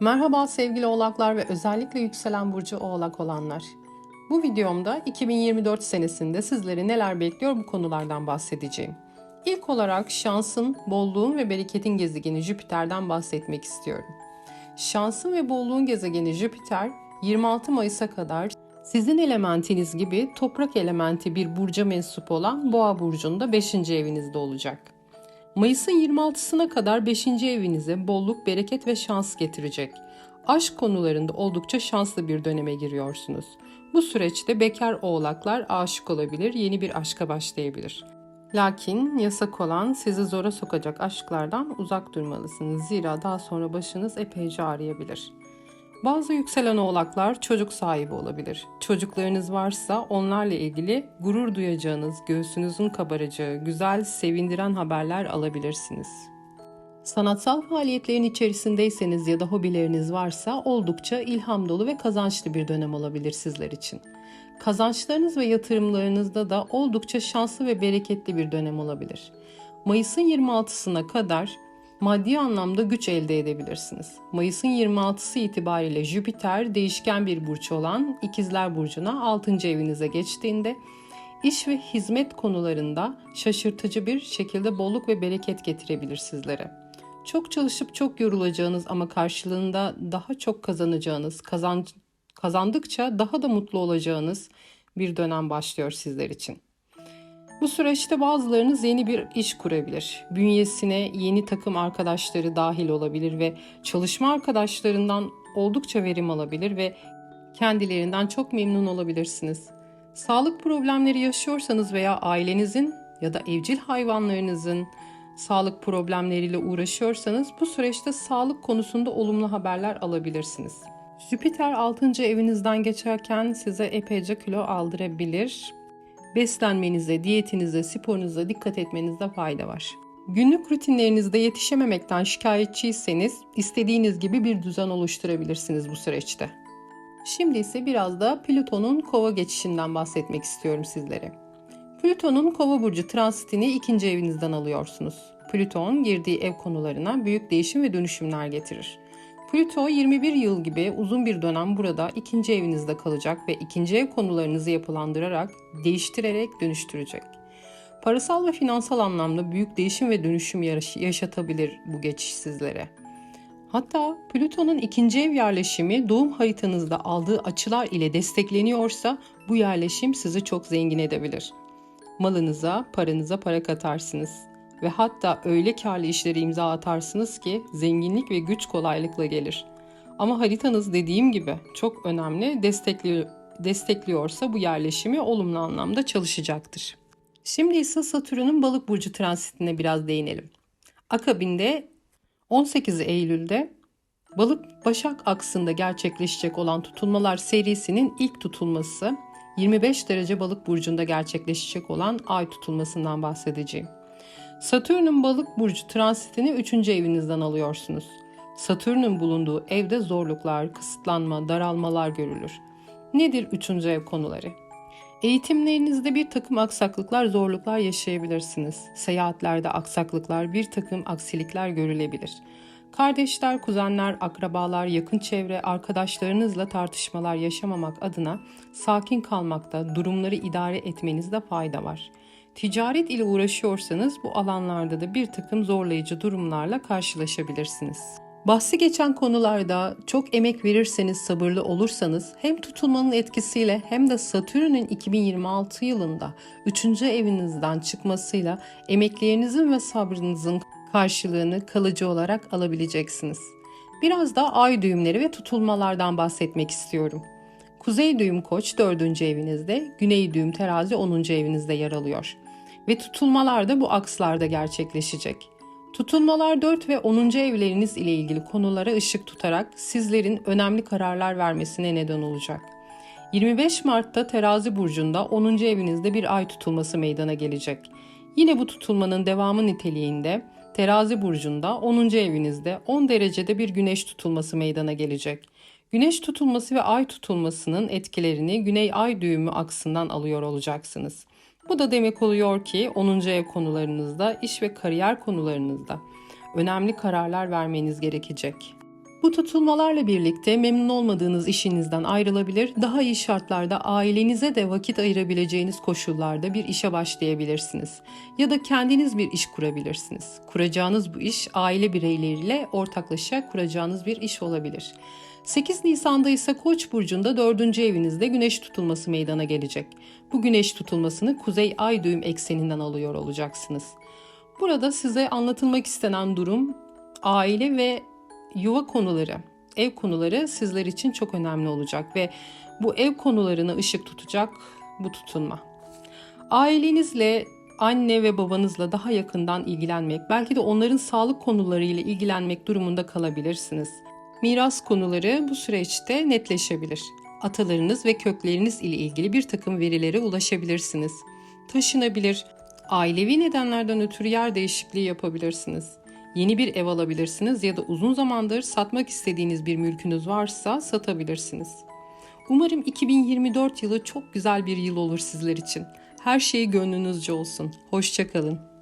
Merhaba sevgili oğlaklar ve özellikle yükselen burcu oğlak olanlar. Bu videomda 2024 senesinde sizleri neler bekliyor bu konulardan bahsedeceğim. İlk olarak şansın, bolluğun ve bereketin gezegeni Jüpiter'den bahsetmek istiyorum. Şansın ve bolluğun gezegeni Jüpiter 26 Mayıs'a kadar sizin elementiniz gibi toprak elementi bir burca mensup olan Boğa burcunda 5. evinizde olacak. Mayıs'ın 26'sına kadar 5. evinize bolluk, bereket ve şans getirecek. Aşk konularında oldukça şanslı bir döneme giriyorsunuz. Bu süreçte bekar oğlaklar aşık olabilir, yeni bir aşka başlayabilir. Lakin yasak olan sizi zora sokacak aşklardan uzak durmalısınız. Zira daha sonra başınız epeyce ağrıyabilir. Bazı yükselen oğlaklar çocuk sahibi olabilir. Çocuklarınız varsa onlarla ilgili gurur duyacağınız, göğsünüzün kabaracağı, güzel, sevindiren haberler alabilirsiniz. Sanatsal faaliyetlerin içerisindeyseniz ya da hobileriniz varsa oldukça ilham dolu ve kazançlı bir dönem olabilir sizler için. Kazançlarınız ve yatırımlarınızda da oldukça şanslı ve bereketli bir dönem olabilir. Mayıs'ın 26'sına kadar maddi anlamda güç elde edebilirsiniz. Mayıs'ın 26'sı itibariyle Jüpiter değişken bir burç olan İkizler Burcu'na 6. evinize geçtiğinde iş ve hizmet konularında şaşırtıcı bir şekilde bolluk ve bereket getirebilir sizlere. Çok çalışıp çok yorulacağınız ama karşılığında daha çok kazanacağınız, kazan, kazandıkça daha da mutlu olacağınız bir dönem başlıyor sizler için. Bu süreçte bazılarınız yeni bir iş kurabilir. Bünyesine yeni takım arkadaşları dahil olabilir ve çalışma arkadaşlarından oldukça verim alabilir ve kendilerinden çok memnun olabilirsiniz. Sağlık problemleri yaşıyorsanız veya ailenizin ya da evcil hayvanlarınızın sağlık problemleriyle uğraşıyorsanız bu süreçte sağlık konusunda olumlu haberler alabilirsiniz. Jüpiter 6. evinizden geçerken size epeyce kilo aldırabilir. Beslenmenize, diyetinize, sporunuza dikkat etmenizde fayda var. Günlük rutinlerinizde yetişememekten şikayetçiyseniz istediğiniz gibi bir düzen oluşturabilirsiniz bu süreçte. Şimdi ise biraz da Plüton'un kova geçişinden bahsetmek istiyorum sizlere. Plüton'un kova burcu transitini ikinci evinizden alıyorsunuz. Plüton girdiği ev konularına büyük değişim ve dönüşümler getirir. Plüto 21 yıl gibi uzun bir dönem burada ikinci evinizde kalacak ve ikinci ev konularınızı yapılandırarak, değiştirerek dönüştürecek. Parasal ve finansal anlamda büyük değişim ve dönüşüm yaşatabilir bu geçiş sizlere. Hatta Plüton'un ikinci ev yerleşimi doğum haritanızda aldığı açılar ile destekleniyorsa bu yerleşim sizi çok zengin edebilir. Malınıza, paranıza para katarsınız ve hatta öyle karlı işlere imza atarsınız ki zenginlik ve güç kolaylıkla gelir. Ama haritanız dediğim gibi çok önemli destekliyor, destekliyorsa bu yerleşimi olumlu anlamda çalışacaktır. Şimdi ise Satürn'ün balık burcu transitine biraz değinelim. Akabinde 18 Eylül'de balık başak aksında gerçekleşecek olan tutulmalar serisinin ilk tutulması 25 derece balık burcunda gerçekleşecek olan ay tutulmasından bahsedeceğim. Satürn'ün balık burcu transitini 3. evinizden alıyorsunuz. Satürn'ün bulunduğu evde zorluklar, kısıtlanma, daralmalar görülür. Nedir 3. ev konuları? Eğitimlerinizde bir takım aksaklıklar, zorluklar yaşayabilirsiniz. Seyahatlerde aksaklıklar, bir takım aksilikler görülebilir. Kardeşler, kuzenler, akrabalar, yakın çevre, arkadaşlarınızla tartışmalar yaşamamak adına sakin kalmakta, durumları idare etmenizde fayda var. Ticaret ile uğraşıyorsanız bu alanlarda da bir takım zorlayıcı durumlarla karşılaşabilirsiniz. Bahsi geçen konularda çok emek verirseniz, sabırlı olursanız hem tutulmanın etkisiyle hem de Satürn'ün 2026 yılında 3. evinizden çıkmasıyla emeklerinizin ve sabrınızın karşılığını kalıcı olarak alabileceksiniz. Biraz da ay düğümleri ve tutulmalardan bahsetmek istiyorum. Kuzey düğüm koç 4. evinizde, güney düğüm terazi 10. evinizde yer alıyor. Ve tutulmalar da bu akslarda gerçekleşecek. Tutulmalar 4 ve 10. evleriniz ile ilgili konulara ışık tutarak sizlerin önemli kararlar vermesine neden olacak. 25 Mart'ta Terazi burcunda 10. evinizde bir ay tutulması meydana gelecek. Yine bu tutulmanın devamı niteliğinde Terazi burcunda 10. evinizde 10 derecede bir güneş tutulması meydana gelecek. Güneş tutulması ve ay tutulmasının etkilerini güney ay düğümü aksından alıyor olacaksınız. Bu da demek oluyor ki 10. ev konularınızda, iş ve kariyer konularınızda önemli kararlar vermeniz gerekecek. Bu tutulmalarla birlikte memnun olmadığınız işinizden ayrılabilir, daha iyi şartlarda ailenize de vakit ayırabileceğiniz koşullarda bir işe başlayabilirsiniz. Ya da kendiniz bir iş kurabilirsiniz. Kuracağınız bu iş aile bireyleriyle ortaklaşa kuracağınız bir iş olabilir. 8 Nisan'da ise Koç burcunda 4. evinizde güneş tutulması meydana gelecek. Bu güneş tutulmasını kuzey ay düğüm ekseninden alıyor olacaksınız. Burada size anlatılmak istenen durum aile ve yuva konuları, ev konuları sizler için çok önemli olacak ve bu ev konularına ışık tutacak bu tutulma. Ailenizle, anne ve babanızla daha yakından ilgilenmek, belki de onların sağlık konularıyla ilgilenmek durumunda kalabilirsiniz. Miras konuları bu süreçte netleşebilir. Atalarınız ve kökleriniz ile ilgili bir takım verilere ulaşabilirsiniz. Taşınabilir, ailevi nedenlerden ötürü yer değişikliği yapabilirsiniz. Yeni bir ev alabilirsiniz ya da uzun zamandır satmak istediğiniz bir mülkünüz varsa satabilirsiniz. Umarım 2024 yılı çok güzel bir yıl olur sizler için. Her şey gönlünüzce olsun. Hoşçakalın.